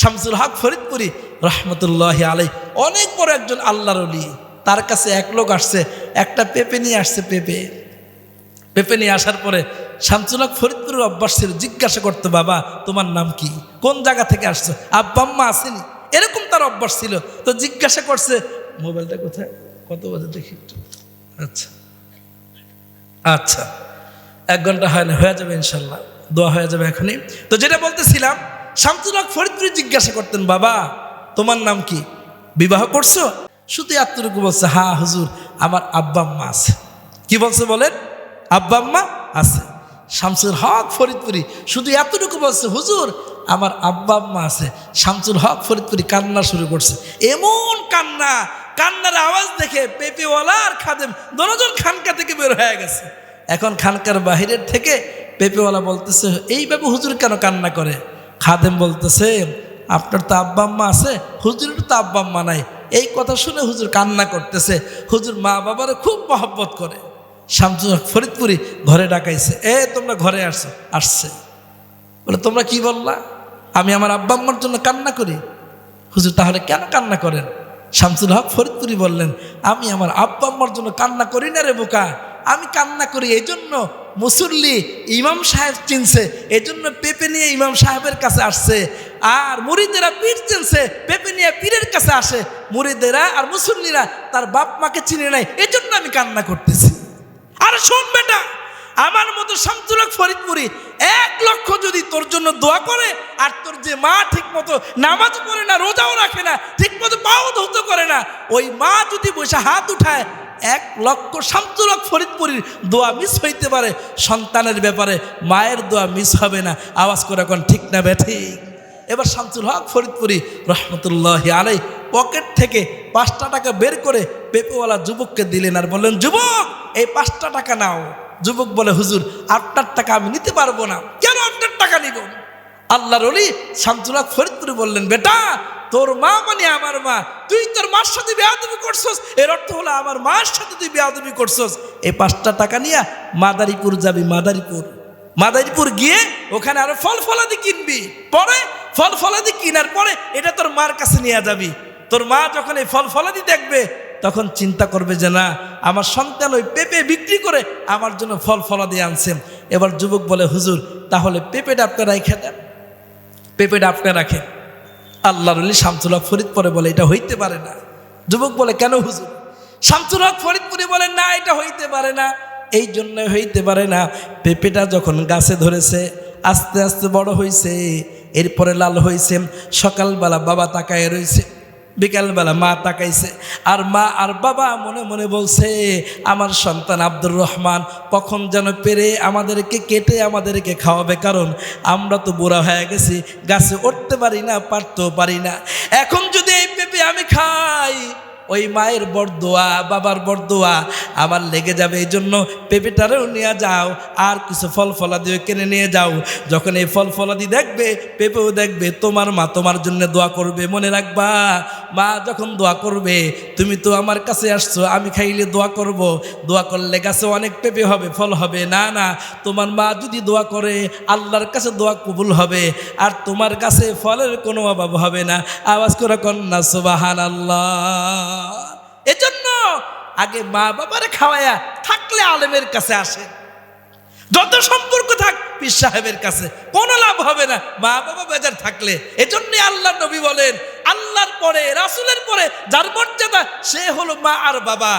শামসুল হক ফরিদপুরি রহমতুল্লাহ আলাই অনেক বড় একজন আল্লাহর অলি তার কাছে এক লোক আসছে, একটা পেঁপে নিয়ে আসছে পেঁপে। পেঁপে নিয়ে আসার পরে শামসুল হক ফরিদপুরের অভ্যাস ছিল জিজ্ঞাসা করতো, বাবা, তোমার নাম কি? কোন জায়গা থেকে আসছো? আব্বাম্মা আসেনি? এরকম তার অভ্যাস ছিল। তো জিজ্ঞাসা করছে, মোবাইলটা কোথায়? কত বাজে দেখি আচ্ছা। আচ্ছা। এক ঘণ্টা হয় না, হয়ে যাবে ইনশাল্লাহ। দোয়া হয়ে যাবে এখনই। তো যেটা বলতেছিলাম শামসুল হক ফরিদপুরি জিজ্ঞাসা করতেন, বাবা, তোমার নাম কি? বিবাহ করছ? শুধু এতটুকু বলছে, হা, হুজুর, আমার আব্বা আম্মা আছে। কি বলছে বলেন? আব্বা আম্মা আছে। শামসুল হক ফরিদপুরি শুধু এতটুকু বলছে, হুজুর, আমার আব্বা আম্মা আছে। শামসুল হক ফরিদপুরি কান্না শুরু করছে। এমন কান্না, কান্নার আওয়াজ দেখে পেপেওয়ালা আর খাদেম দনোজন খানকা থেকে বের হয়ে গেছে। এখন খানকার বাহিরের থেকে পেপেওয়ালা বলতেছে, এইভাবে হুজুর কেন কান্না করে? খাদেম বলতেছে, আপনার তো আব্বা আম্মা আছে, হুজুরের তো আব্বা আম্মা নাই। এই কথা শুনে হুজুর কান্না করতেছে। হুজুর মা বাবারে খুব মহব্বত করে। শামসুল ফরিদপুরি ঘরে ডাকাইছে। এ, তোমরা ঘরে আসছো আসছে। বলে, তোমরা কি বললা? আমি আমার আব্বা আম্মার জন্য কান্না করি? হুজুর, তাহলে কেন কান্না করেন? শামসুল হক ফরিদপুরি বললেন, আমি আমার আব্বা আম্মার জন্য কান্না করি না রে বোকা। আমি কান্না করি এই জন্য মুসল্লি ইমাম সাহেব চিনছে এই জন্য পেপে নিয়ে ইমাম সাহেবের কাছে আসছে। আর মুরিদেরা পীর চিনছে, পেপে নিয়ে পীরের কাছে আসে। মুরিদেরা আর মুসল্লিরা তার বাপ মাকে চিনে নাই এই জন্য আমি কান্না করতেছি। আর শোন বেটা, আমার মতো শামতুলক ফরিদপুরি, এক লক্ষ যদি তোর জন্য দোয়া করে, আর তোর যে মা ঠিক মতো নামাজ পড়ে না, রোজাও রাখে না ঠিক মতো পাও ধৌত করে না, ওই মা যদি বসে হাত উঠায় এক লক্ষ শামতুলক ফরিদপুরির দোয়া মিস হইতে পারে। সন্তানের ব্যাপারে মায়ের দোয়া মিস হবে না। আওয়াজ করে এখন ঠিক না বে, ঠিক। এবার শামসুল হক ফরিদপুরি রহমতুল্লাহ আলাই পকেট থেকে পাঁচটা টাকা বের করে পেপেওয়ালা যুবককে দিলেন আর বললেন, যুবক, এই পাঁচটা টাকা নাও। যুবক বলে, হুজুর আটটার টাকা আমি নিতে পারব না। কেন আটটার টাকা নিব? আল্লাহর অলি শামসুল হক বললেন, বেটা, তোর মা মানে আমার মা। তুই তোর মার সাথে বেয়াদবি করছস। এর অর্থ হলো আমার মার সাথে তুই বেয়াদবি করছস। এই পাঁচটা টাকা নিয়ে মাদারীপুর যাবি, মাদারীপুর। মাদারীপুর গিয়ে ওখানে আরও ফল ফলাদি কিনবি। পরে ফল ফলাদি কিনার পরে এটা তোর মার কাছে নিয়ে যাবি। তোর মা যখন এই ফল ফলাদি দেখবে, তখন চিন্তা করবে যে, না, আমার সন্তান ওই পেঁপে বিক্রি করে আমার জন্য ফল ফলাদি আনছেন। এবার যুবক বলে, হুজুর, তাহলে পেঁপেটা আপনারা রেখে পেঁপেটা আপনি রাখেন আল্লাহর আলী শামসুল হক ফরিদ পরে বলে, এটা হইতে পারে না। যুবক বলে, কেন হুজুর? শামসুল হক পরে বলে, না, এটা হইতে পারে না। এই জন্য হইতে পারে না। পেঁপেটা যখন গাছে ধরেছে, আস্তে আস্তে বড় হয়েছে এরপরে লাল হয়েছে সকালবেলা বাবা তাকায় রয়েছে বিকালবেলা মা তাকাইছে, আর মা আর বাবা মনে মনে বলছে, আমার সন্তান আব্দুর রহমান কখন যেন পেরে আমাদেরকে কেটে আমাদেরকে খাওয়াবে, কারণ আমরা তো বুড়া হয়ে গেছি, গাছে উঠতে পারি না, পারতেও পারি না। এখন যদি এই পেঁপে আমি খাই, ওই মায়ের বরদোয়া, বাবার বরদোয়া আমার লেগে যাবে এই জন্য পেঁপেটারেও নিয়ে যাও, আর কিছু ফল ফলাদিও কিনে নিয়ে যাও। যখন এই ফল ফলাদি দেখবে, পেঁপেও দেখবে, তোমার মা তোমার জন্য দোয়া করবে, মনে রাখবা মা যখন দোয়া করবে, তুমি তো আমার কাছে আসছো, আমি খাইলে দোয়া করব। দোয়া করলে গাছে অনেক পেঁপে হবে, ফল হবে। না না, তোমার মা যদি দোয়া করে, আল্লাহর কাছে দোয়া কবুল হবে। আর তোমার কাছে ফলের কোনো অভাব হবে না। আওয়াজ করে কন্যা সুবাহান আল্লাহ এজন্য আগে মা বাবারে খাওয়ায়া থাকলে আলেমের কাছে আসে। যত সম্পর্ক থাক, পীর সাহেবের কাছে কোনো লাভ হবে না। মা বাবা বেজার থাকলে। এজন্যই আল্লাহ নবী বলেন আল্লাহর পরে রাসুলের পরে যার মর্যাদা সে হলো মা আর বাবা।